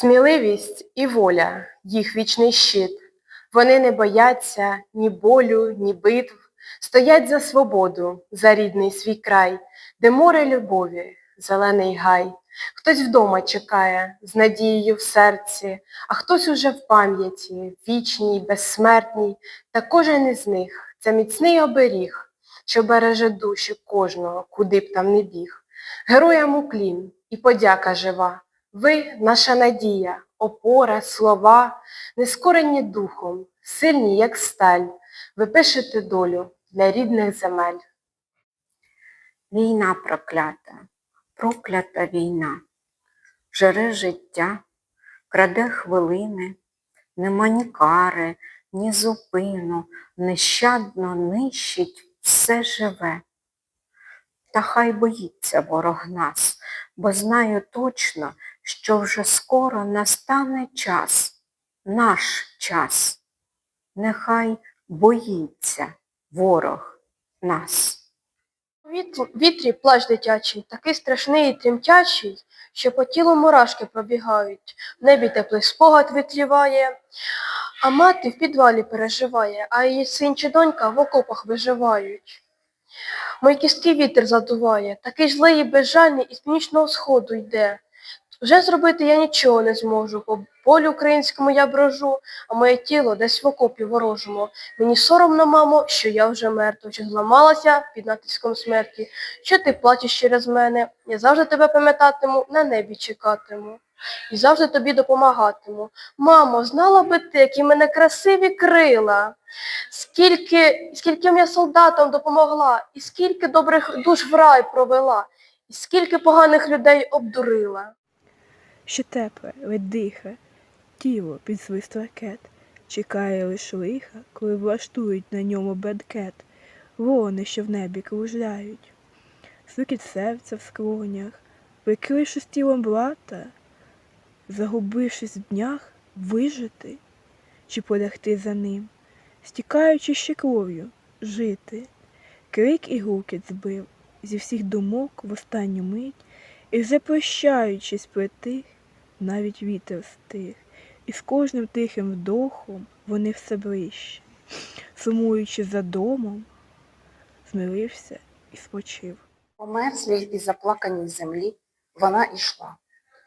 Сміливість і воля їх вічний щит. Вони не бояться ні болю, ні битв, стоять за свободу, за рідний свій край, де море любові, зелений гай. Хтось вдома чекає з надією в серці, а хтось уже в пам'яті, вічній, безсмертній, та кожен із них це міцний оберіг, що береже душі кожного, куди б там не біг. Героям уклін і подяка жива. Ви наша надія, опора, слова, нескорені духом, сильні, як сталь. Ви пишете долю для рідних земель. Війна проклята, проклята війна, жере життя, краде хвилини, нема ні кари, ні зупину, нещадно нищить все живе. Та хай боїться ворог нас, бо знаю точно, що вже скоро настане час, наш час. Нехай боїться ворог нас. У вітрі, плач дитячий, такий страшний і тремтячий, що по тілу мурашки пробігають, в небі теплий спогад витліває, а мати в підвалі переживає, а її син чи донька в окопах виживають. Мої кістки вітер задуває, такий злий і безжальний із північного сходу йде. Вже зробити я нічого не зможу, по полю українському я брожу, а моє тіло десь в окопі ворожому. Мені соромно, мамо, що я вже мертва, що зламалася під натиском смерті. Що ти плачеш через мене? Я завжди тебе пам'ятатиму, на небі чекатиму. І завжди тобі допомагатиму. Мамо, знала би ти, які мене красиві крила. Скільки, скільким я солдатам допомогла, і скільки добрих душ в рай провела, і скільки поганих людей обдурила. Ще тепле, ледь диха, тіло під свист ракет, чекає лиш лиха, коли влаштують на ньому бенкет, вони, що в небі кружляють. Стукіт серця в скронях, прикрившись тілом блата, загубившись в днях, вижити чи полягти за ним, стікаючи ще кров'ю, жити. Крик і гукіт збив зі всіх думок в останню мить, і вже прощаючись при тих, навіть вітер стих, і з кожним тихим вдохом вони все ближче, сумуючи за домом, змирився і спочив. По мерзлій і заплаканій землі вона ішла,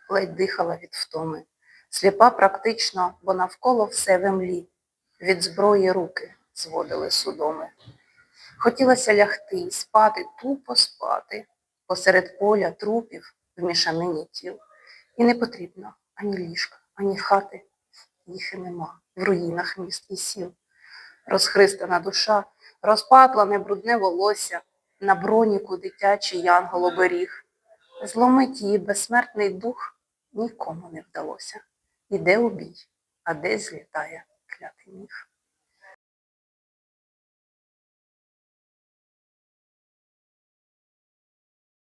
ледь дихала від втоми, сліпа практично, бо навколо все в емлі, від зброї руки зводили судоми. Хотілося лягти і спати, тупо спати, посеред поля трупів в мішанині тіл. І не потрібно ані ліжка, ані хати, їх і нема в руїнах міст і сіл. Розхристана душа, розпатлене брудне волосся, на броніку дитячий янгол оберіг. Зломить її безсмертний дух нікому не вдалося. Іде у бій, а десь злітає клятий міг.